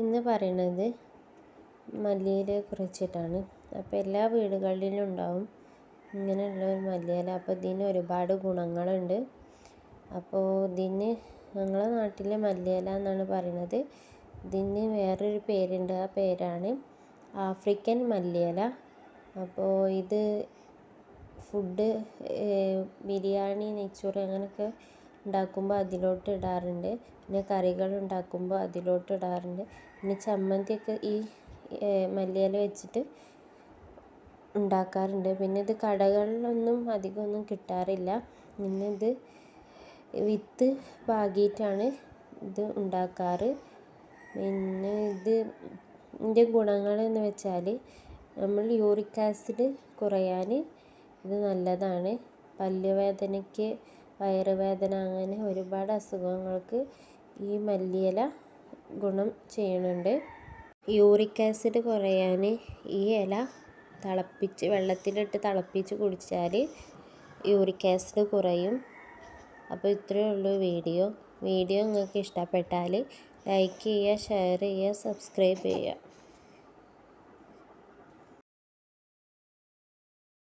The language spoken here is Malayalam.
ഇന്ന് പറയുന്നത് മല്ലിയിലയെ കുറിച്ചിട്ടാണ്. അപ്പോൾ എല്ലാ വീടുകളിലും ഉണ്ടാവും ഇങ്ങനെയുള്ള ഒരു മല്ലിയില. അപ്പോൾ ഇതിന് ഒരുപാട് ഗുണങ്ങളുണ്ട്. അപ്പോൾ ഇതിന് ഞങ്ങളെ നാട്ടിലെ മല്ലിയില എന്നാണ് പറയുന്നത് ഇതിന് വേറൊരു പേരുണ്ട്. ആ പേരാണ് ആഫ്രിക്കൻ മല്ലിയില. അപ്പോൾ ഇത് ഫുഡ് ബിരിയാണി നെയ്ച്ചോറ് അങ്ങനെയൊക്കെ ഉണ്ടാക്കുമ്പോൾ അതിലോട്ട് ഇടാറുണ്ട്. പിന്നെ കറികൾ ഉണ്ടാക്കുമ്പോൾ അതിലോട്ട് ഇടാറുണ്ട്. പിന്നെ ചമ്മന്തിയൊക്കെ ഈ മല്ലിയില വെച്ചിട്ട് ഉണ്ടാക്കാറുണ്ട്. പിന്നെ ഇത് കടകളിലൊന്നും അധികമൊന്നും കിട്ടാറില്ല. പിന്നെ ഇത് വിത്ത് പാകിയിട്ടാണ് ഇത് ഉണ്ടാക്കാറ്. പിന്നെ ഇത് ഇതിന്റെ ഗുണങ്ങൾ എന്ന് വെച്ചാൽ നമ്മൾ യൂറിക് ആസിഡ് കുറയാൻ ഇത് നല്ലതാണ്. പല്ലുവേദനയ്ക്ക് വയറുവേദന അങ്ങനെ ഒരുപാട് അസുഖങ്ങൾക്ക് ഈ മല്ലിയില ഗുണം ചെയ്യുന്നുണ്ട്. യൂറിക് ആസിഡ് കുറയാൻ ഈ ഇല തിളപ്പിച്ച് വെള്ളത്തിലിട്ട് തിളപ്പിച്ച് കുടിച്ചാൽ യൂറിക് ആസിഡ് കുറയും. അപ്പോൾ ഇത്രയേ ഉള്ളൂ വീഡിയോ. വീഡിയോ നിങ്ങൾക്ക് ഇഷ്ടപ്പെട്ടാൽ ലൈക്ക് ചെയ്യുക ഷെയർ ചെയ്യുക സബ്സ്ക്രൈബ് ചെയ്യുക.